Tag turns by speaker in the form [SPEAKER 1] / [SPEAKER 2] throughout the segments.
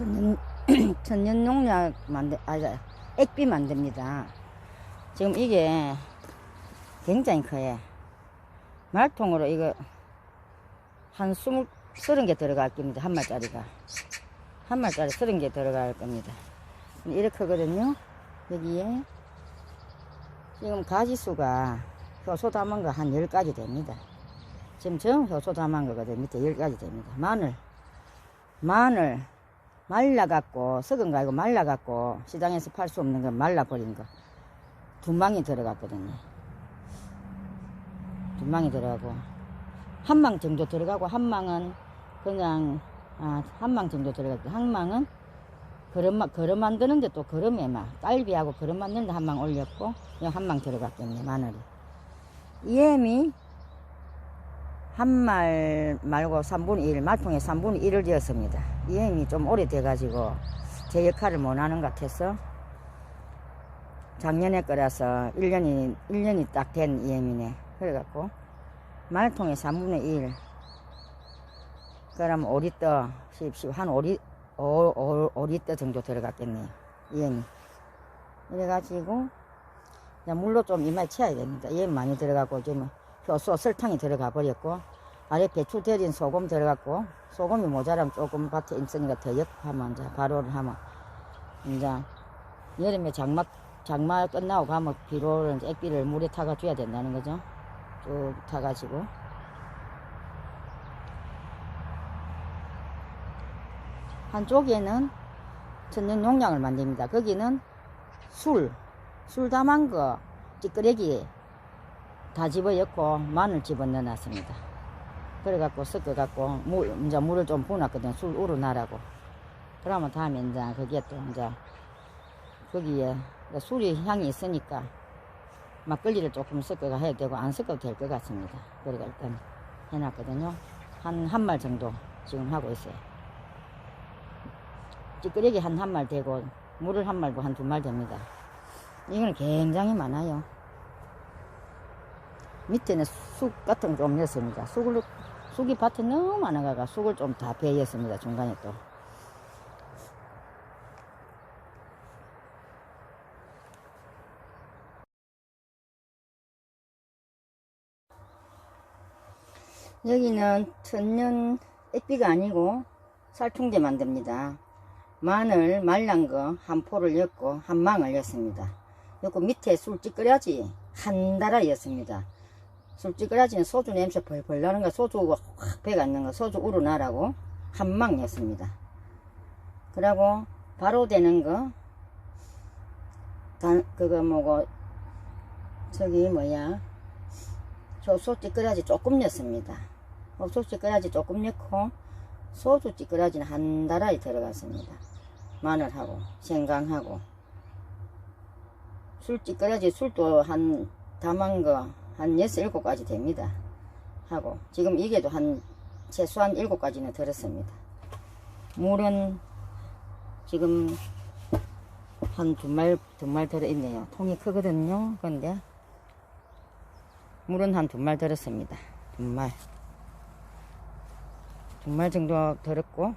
[SPEAKER 1] 천연, 천연 농약 만들, 아니, 액비 만듭니다. 지금 이게 굉장히 커요. 말통으로 이거 한 스물, 서른 개 들어갈 겁니다. 한 말짜리가. 한 말짜리 서른 개 들어갈 겁니다. 이렇게 크거든요. 여기에 지금 가지수가 효소 담은 거 한 10가지 됩니다. 지금 정 효소 담은 거거든요. 밑에 10가지 됩니다. 마늘. 마늘. 말라갖고, 썩은 거 아니고 말라갖고, 시장에서 팔 수 없는 거 말라버린 거. 두 망이 들어갔거든요. 두 망이 들어가고, 한 망 정도 들어가고, 한 망은 그냥, 아, 한 망 정도 들어갔고, 한 망은 그릇, 그릇 만드는데 또 그릇에만, 딸비하고 그릇 만드는데 한 망 올렸고, 한 망 들어갔겠네, 마늘이. 이엠이 한 말 말고 3분의 1, 말통에 3분의 1을 지었습니다. 이엠이 좀 오래돼가지고 제 역할을 못하는 것 같아서 작년에 거라서 1년이, 1년이 딱 된 이엠이네. 그래갖고 말통에 3분의 1. 그럼 5리터, 10, 한 5리, 5, 5, 리터 정도 들어갔겠네요. 이엠이. 이래가지고 물로 좀 이마에 채야 됩니다. 얘 많이 들어가고 지금 효소 설탕이 들어가 버렸고 아래 배추 데린 소금 들어갔고 소금이 모자라면 조금 밭에 있으니까 더 역하면 이제 바로를 하면 이제 여름에 장마 장마 끝나고 가면 비료를 액비를 물에 타가 줘야 된다는 거죠. 쭉 타가지고 한쪽에는 천연 용량을 만듭니다. 거기는 술, 술 담은 거 찌끄레기 다 집어넣고 마늘 집어넣어 놨습니다. 그래갖고 섞어갖고 물, 이제 물을 좀 부어놨거든. 술 우러나라고. 그러면 다음에 이제 거기에 또 이제 거기에 술이 향이 있으니까 막걸리를 조금 섞어가 해야 되고 안 섞어도 될 것 같습니다. 그러니까 일단 해놨거든요. 한 한 말 정도 지금 하고 있어요. 찌끄레기 한 한 말 되고 물을 한 말고 한 두 말 됩니다. 이거는 굉장히 많아요. 밑에는 쑥 같은 거 좀 넣었습니다. 쑥을, 쑥이 밭에 너무 많아가가 쑥을 좀 다 배였습니다. 중간에 또. 여기는 천년 액비가 아니고 살충제 만듭니다. 마늘 말란 거 한 포를 엮고 한 망을 였습니다. 엮고 밑에 술찌끄려지 한 달아 였습니다. 술찌끄려지는 소주 냄새 벌벌 나는 거 소주가 확 배가 있는 거 소주 우러나라고 한망 였습니다. 그리고 바로 되는 거 단, 그거 뭐고 저기 뭐야 저 찌끄려지 조금 넣습니다. 소 찌끄려지 조금 넣고 소주 찌끄러지는 한 달아이 들어갔습니다. 마늘하고 생강하고 술 찌끄러지 술도 한 담은 거 한 여섯 일곱 가지 됩니다. 하고 지금 이게도 한 최소한 일곱 가지는 들었습니다. 물은 지금 한 두 말 두 말 들어있네요. 통이 크거든요. 근데 물은 한 두 말 들었습니다. 두 말. 두 말 정도 들었고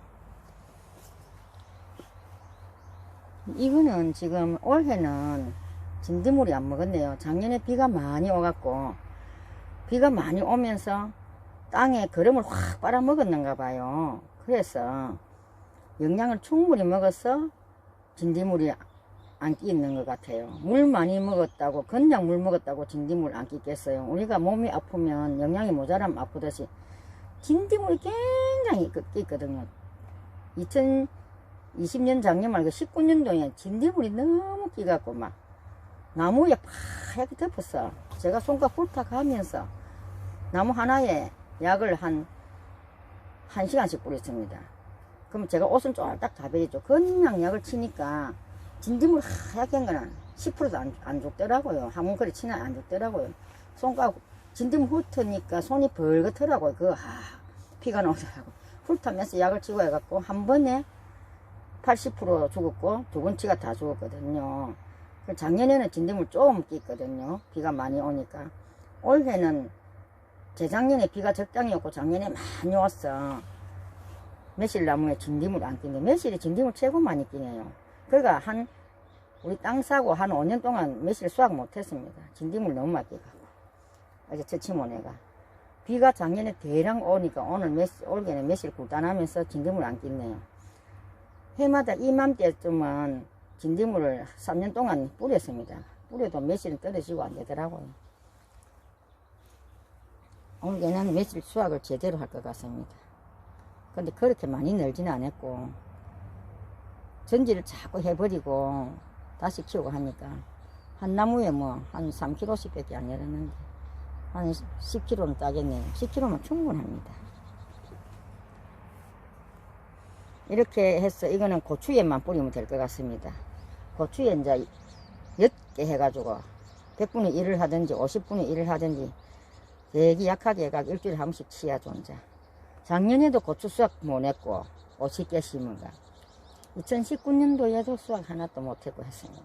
[SPEAKER 1] 이거는 지금 올해는 진드물이 안 먹었네요. 작년에 비가 많이 오갖고 비가 많이 오면서 땅에 거름을 확 빨아먹었는가 봐요. 그래서 영양을 충분히 먹어서 진드물이 안 끼있는 것 같아요. 물 많이 먹었다고 그냥 물 먹었다고 진드물 안 끼겠어요. 우리가 몸이 아프면 영양이 모자라면 아프듯이 진드물이 굉장히 끼거든요. 2020년 작년 말고 19년도에 진드물이 너무 끼갖고 막 나무에 파랗게 덮었어. 제가 손과 훑어 가면서 나무 하나에 약을 한, 한 시간씩 뿌렸습니다. 그럼 제가 옷은 쫄딱 가버리죠. 그냥 약을 치니까 진드물 하얗게 한 거는 10%도 안, 안 죽더라고요. 한번 그리 치나 안 죽더라고요. 손가락 진드물 훑으니까 손이 벌겋더라고요. 그, 아, 피가 나오더라고. 훑으면서 약을 치고 해갖고 한 번에 80% 죽었고 두 번째가 다 죽었거든요. 그 작년에는 진드물 조금 끼거든요. 비가 많이 오니까. 올해는 재작년에 비가 적당히 왔고 작년에 많이 왔어. 매실 나무에 진딧물 안 끼는데 매실이 진딧물 최고 많이 끼네요. 그러니까 한 우리 땅 사고 한 5년 동안 매실 수확 못했습니다. 진딧물 너무 많이 끼고 어제 처치모네가 비가 작년에 대량 오니까 오늘 매실, 올해는 매실 굴단하면서 진딧물 안 끼네요. 해마다 이맘때쯤은 진딧물을 3년 동안 뿌렸습니다. 뿌려도 매실은 떨어지고 안 되더라고요. 올해는 매실 수확을 제대로 할 것 같습니다. 근데 그렇게 많이 늘지는 않았고 전지를 자꾸 해버리고 다시 키우고 하니까 한 나무에 뭐 한 3kg씩 밖에 안 내렸는데 한 10kg는 따겠네요. 10kg면 충분합니다. 이렇게 해서 이거는 고추에만 뿌리면 될 것 같습니다. 고추에 이제 10개 해가지고 100분의 1을 하든지 50분의 1을 하든지 되게 약하게 해가 일주일에 한 번씩 치야죠 이제. 작년에도 고추 수확 못 했고 50개 심은 거. 2019년도에도 수확 하나도 못했고 했습니다.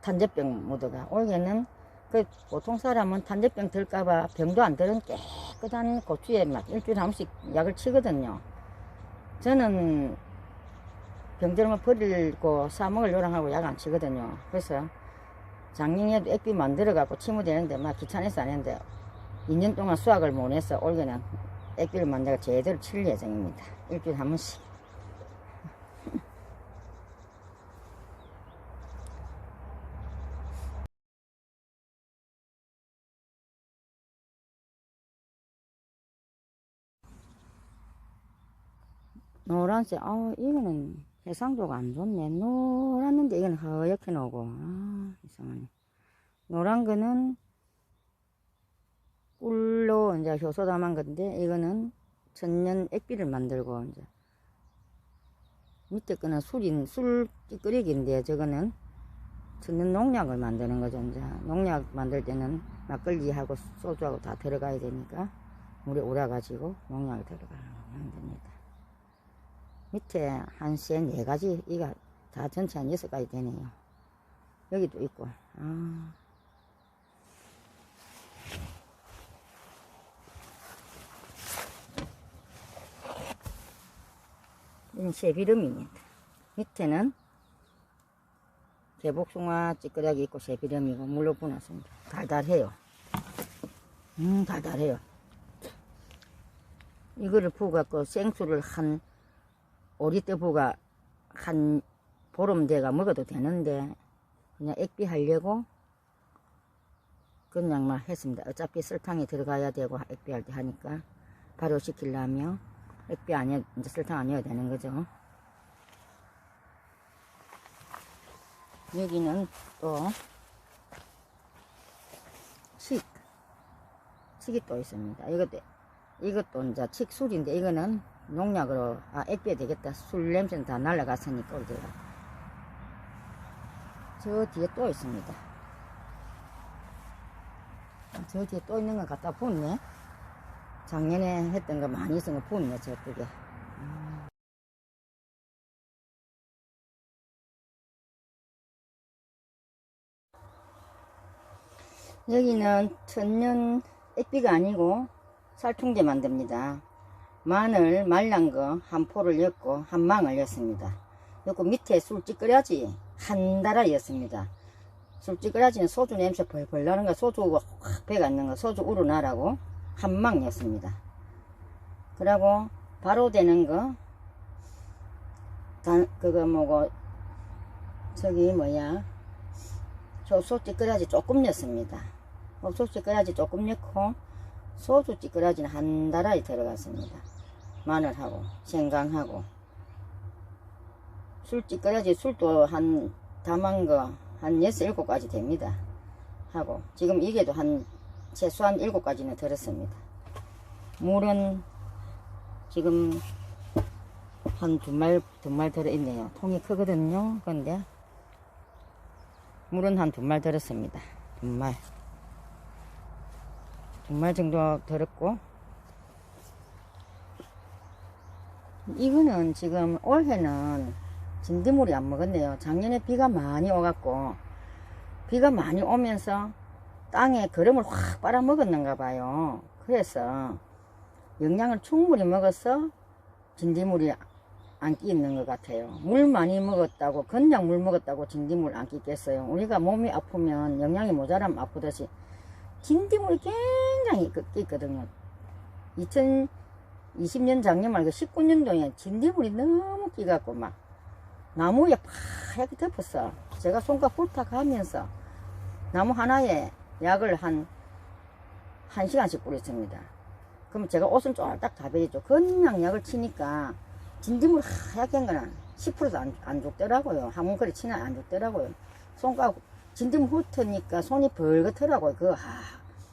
[SPEAKER 1] 탄저병 묻어가 올해는 그 보통 사람은 탄저병 들까봐 병도 안 들은 깨끗한 고추에 막 일주일에 한 번씩 약을 치거든요. 저는 병들면 버리고 사먹을 요랑하고 약 안 치거든요. 그래서 작년에도 액비 만들어갖고 치면 되는데 막 귀찮아서 안 했는데 2년 동안 수확을 못 해서 올해는 액비를 만들어 제대로 칠 예정입니다. 일주일에 한 번씩. 노란색, 아 이거는 해상도가 안 좋네. 노랗는데 이건 허옇게 나오고, 아, 이상하네. 노란 거는 꿀로 이제 효소 담은 건데, 이거는 천년 액비를 만들고, 이제. 밑에 거는 술인, 술 끓이기인데, 저거는 천년 농약을 만드는 거죠, 이제. 농약 만들 때는 막걸리하고 소주하고 다 들어가야 되니까, 물에 우려가지고 농약이 들어가면 됩니다. 밑에 한세네 가지 이가 다 전체 한 여섯 가지 되네요. 여기도 있고. 아. 이건 새비름입니다. 밑에는 개복숭아 찌끄러기 있고 새비름이고 물로 부놨습니다. 달달해요. 음 달달해요. 이거를 부어갖고 생수를 한 오리 떼부가 한 보름 돼가 먹어도 되는데 그냥 액비 하려고 그냥 막 했습니다. 어차피 설탕이 들어가야 되고 액비 할 때 하니까 바로 시키려면 액비 아니어 이제 설탕 아니어야 되는 거죠. 여기는 또 칡, 칡이 또 있습니다. 이것도 이것도 이제 칡술인데 이거는 농약으로 아 액비에 되겠다. 술 냄새는 다 날라갔으니까 우리가 저 뒤에 또 있습니다. 저 뒤에 또 있는 거 갖다 부었네. 작년에 했던 거 많이 있은 거 부었네 저쪽에. 여기는 천년 액비가 아니고 살충제 만듭니다 마늘 말란 거 한 포를 였고 한 망을 였습니다. 였고 밑에 술찌끄려지 한 달아 였습니다. 술찌끄려지는 소주 냄새 벌벌 나는 거 소주가 확 배가 있는 거 소주 우러나라고 한 망 였습니다. 그리고 바로 되는 거 단, 그거 뭐고 저기 뭐야 저 찌끄려지 조금 넣습니다. 소찌끄려지 조금 넣고 소주 찌끄러지는 한 달아이 들어갔습니다. 마늘하고 생강하고 술 찌끄러지 술도 한 담은 거한 여섯 일곱 가지 됩니다. 하고 지금 이게도 한 최소한 일곱 가지는 들었습니다. 물은 지금 한 두 말, 두 말 들어있네요. 통이 크거든요. 근데 물은 한 두 말 들었습니다. 두 말. 두 말 정도 들었고 이거는 지금 올해는 진드물이 안 먹었네요. 작년에 비가 많이 오갖고 비가 많이 오면서 땅에 거름을 확 빨아먹었는가 봐요. 그래서 영양을 충분히 먹어서 진딧물이 안 끼있는 것 같아요. 물 많이 먹었다고, 그냥 물 먹었다고 진딧물 안 끼겠어요. 우리가 몸이 아프면 영양이 모자라면 아프듯이 진딧물이 굉장히 그- 끼거든요. 2020년 작년 말고 19년도에 진딧물이 너무 끼갖고 막 나무에 파랗게 덮었어. 제가 손가 훑어 가면서 나무 하나에 약을 한, 한 시간씩 뿌렸습니다. 그럼 제가 옷은 쫄딱 다 베리죠. 그냥 약을 치니까 진딧물 하얗게 한 거는 10%도 안, 안 죽더라고요. 한 뭉클이 치나 안 죽더라고요. 손가락 진딧물 훑으니까 손이 벌겋더라고요. 그, 아,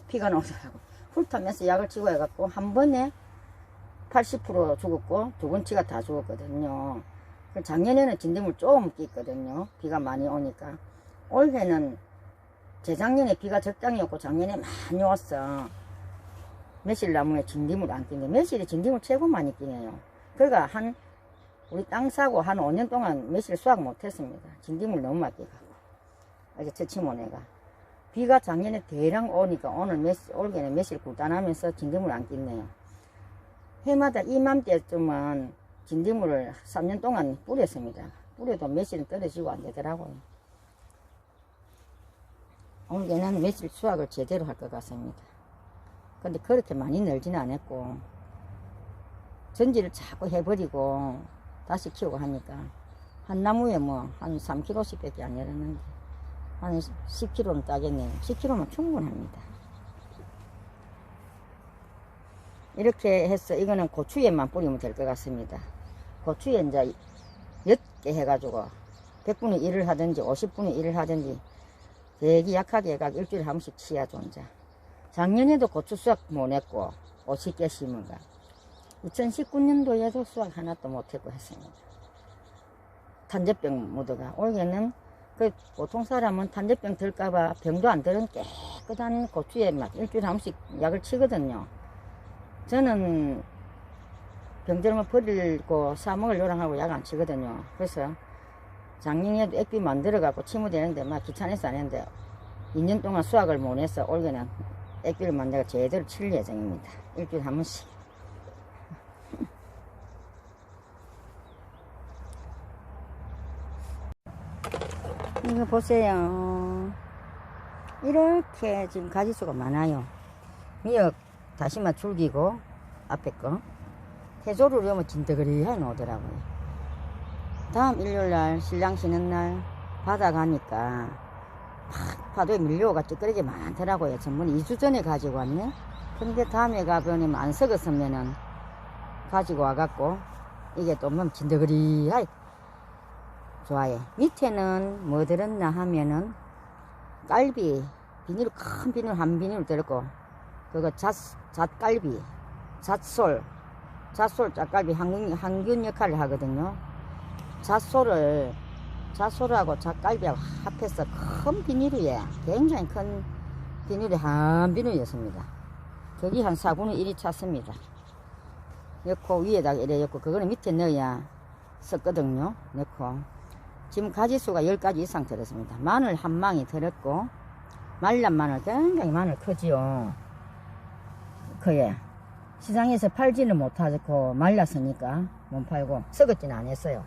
[SPEAKER 1] 피가 나오더라고. 훑으면서 약을 치고 해갖고 한 번에 80% 죽었고 두 번째가 다 죽었거든요. 그 작년에는 진딧물 조금 끼거든요. 비가 많이 오니까. 올해는 재작년에 비가 적당히었고 작년에 많이 왔어. 매실 나무에 진딧물 안 끼는데 매실이 진딧물 최고 많이 끼네요. 그러니까 한 우리 땅 사고 한 5년 동안 매실 수확 못했습니다. 진딧물 너무 많이 끼고 아직 처치모네가 비가 작년에 대량 오니까 오늘 매실, 올해는 매실 굴단하면서 진딧물 안 끼네요. 해마다 이맘때쯤은 진딧물을 3년 동안 뿌렸습니다. 뿌려도 매실은 떨어지고 안 되더라고요. 올해는 매실 수확을 제대로 할 것 같습니다. 근데 그렇게 많이 늘지는 않았고, 전지를 자꾸 해버리고, 다시 키우고 하니까, 한 나무에 뭐, 한 3kg씩 밖에 안 내렸는데, 한 10kg는 따겠네요. 10kg면 충분합니다. 이렇게 해서, 이거는 고추에만 뿌리면 될 것 같습니다. 고추에 이제, 10개 해가지고, 100분의 1을 하든지, 50분의 1을 하든지, 되게 약하게 해가 일주일에 한 번씩 치야죠, 이제. 작년에도 고추 수확 못 했고, 50개 심은 거. 2019년도에도 수확 하나도 못했고 했습니다. 탄저병 묻어가. 올해는 그 보통 사람은 탄저병 들까봐 병도 안 들은 깨끗한 고추에 막 일주일에 한 번씩 약을 치거든요. 저는 병들면 버리고 사먹을 요랑하고 약 안 치거든요. 그래서 작년에도 액비 만들어갖고 치면 되는데 막 귀찮아서 안 했는데 2년 동안 수확을 못 해서 올해는 액비를 만들어 제대로 칠 예정입니다. 일주일에 한 번씩. 이거 보세요. 이렇게 지금 가지수가 많아요. 미역 다시마 줄기고 앞에 거 해조를 넣으면 진드그리하게 나오더라고요. 다음 일요일날 신랑 쉬는 날 바다 가니까 팍 파도에 밀려오가 찌끄러기 많더라고요. 전번에 2주 전에 가지고 왔네. 근데 다음에 가보니 안 썩었으면은 가지고 와갖고 이게 또뭐 진드그리하게 좋아요. 밑에는 뭐 들었나 하면은 깔비 비닐 큰 비닐 한 비닐 들었고 그거 잣 잣갈비 잣솔 잣솔 잣갈비 항균, 항균 역할을 하거든요. 잣솔을 잣솔하고 잣갈비하고 합해서 큰 비닐이에 굉장히 큰 비닐이 한 비닐이었습니다. 거기 한 4분의 1이 찼습니다. 넣고 위에다가 이래 넣고 그거는 밑에 넣어야 썩거든요. 넣고 지금 가지수가 10가지 이상 들었습니다. 마늘 한 망이 들었고 말란 마늘 굉장히 마늘 크지요. 그에 시장에서 팔지는 못하고 말랐으니까 못 팔고 썩었지는 않았어요.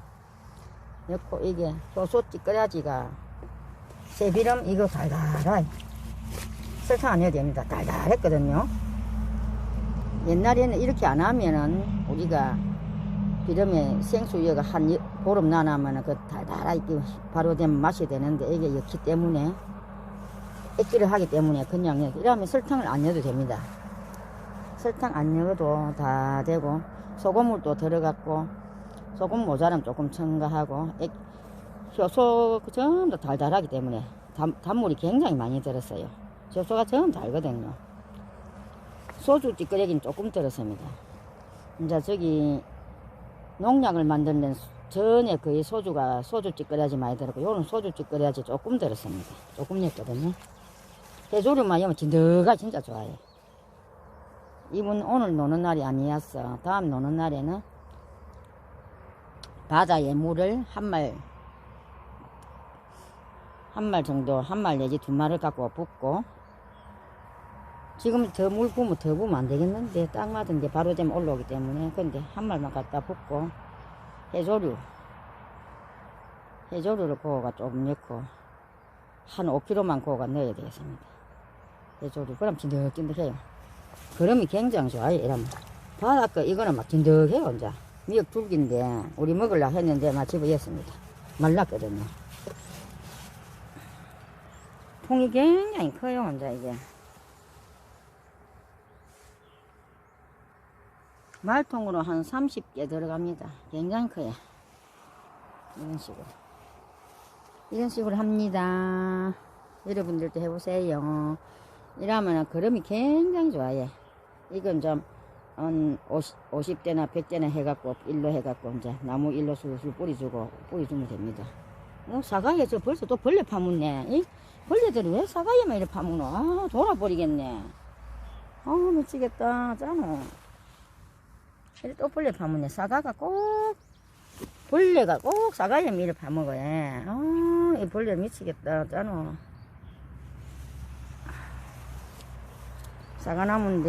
[SPEAKER 1] 넣고 이게 소소 찌끄라지가 새비름 이거 달달하이 설탕 안 해도 됩니다. 달달했거든요. 옛날에는 이렇게 안 하면은 우리가 비름에 생수유가 한 여- 보름 나나면은 그 달달하게 바로 되면 맛이 되는데 이게 역기 때문에 액기를 하기 때문에 그냥 이러면 설탕을 안 넣어도 됩니다. 설탕 안 넣어도 다 되고 소금물도 들어갔고 소금 모자람 조금 첨가하고 액, 효소 전부 다 달달하기 때문에 단, 단물이 굉장히 많이 들었어요. 효소가 전부 달거든요. 소주 찌끄레기는 조금 들었습니다. 이제 저기 농약을 만드는 전에 거의 소주가 소주 찌끄레기 많이 들었고 요는 소주 찌끄레기 조금 들었습니다. 조금 냈거든요. 해조류만 하면 진드가 진짜 좋아요. 이분 오늘 노는 날이 아니었어. 다음 노는 날에는 바다에 물을 한 말, 한 말 정도, 한 말 내지 두 말을 갖고 붓고, 지금 더 물 부으면 더 부으면 안 되겠는데 딱 맞은 게 바로 되면 올라오기 때문에 근데 한 말만 갖다 붓고 해조류 해조류를 그거가 조금 넣고 한 5kg만 그거가 넣어야 되겠습니다 해조류 그럼 찐득찐득해요 그럼이 굉장히 좋아요 이러면 바닷거 이거는 막 찐득해요 이제 미역 줄기인데 우리 먹으려고 했는데 막 집어였습니다 말랐거든요 통이 굉장히 커요 이제 이게 말통으로 한 30개 들어갑니다. 굉장히 커요. 이런 식으로. 이런 식으로 합니다. 여러분들도 해보세요. 이러면 그름이 굉장히 좋아요. 이건 좀, 한 50, 50 대나 100대나 해갖고, 일로 해갖고, 이제 나무 일로 술술 뿌려주고, 뿌려주면 됩니다. 어, 사과에 저 벌써 또 벌레 파묻네. 이 벌레들이 왜 사과에만 이렇게 파묻노? 아, 돌아버리겠네. 아, 미치겠다. 짜노. 이렇게 또 벌레 파묻네. 사과가 꼭, 벌레가 꼭 사과에 밀을 파먹어요. 아, 이 벌레 미치겠다. 짜노. 사과나무인데,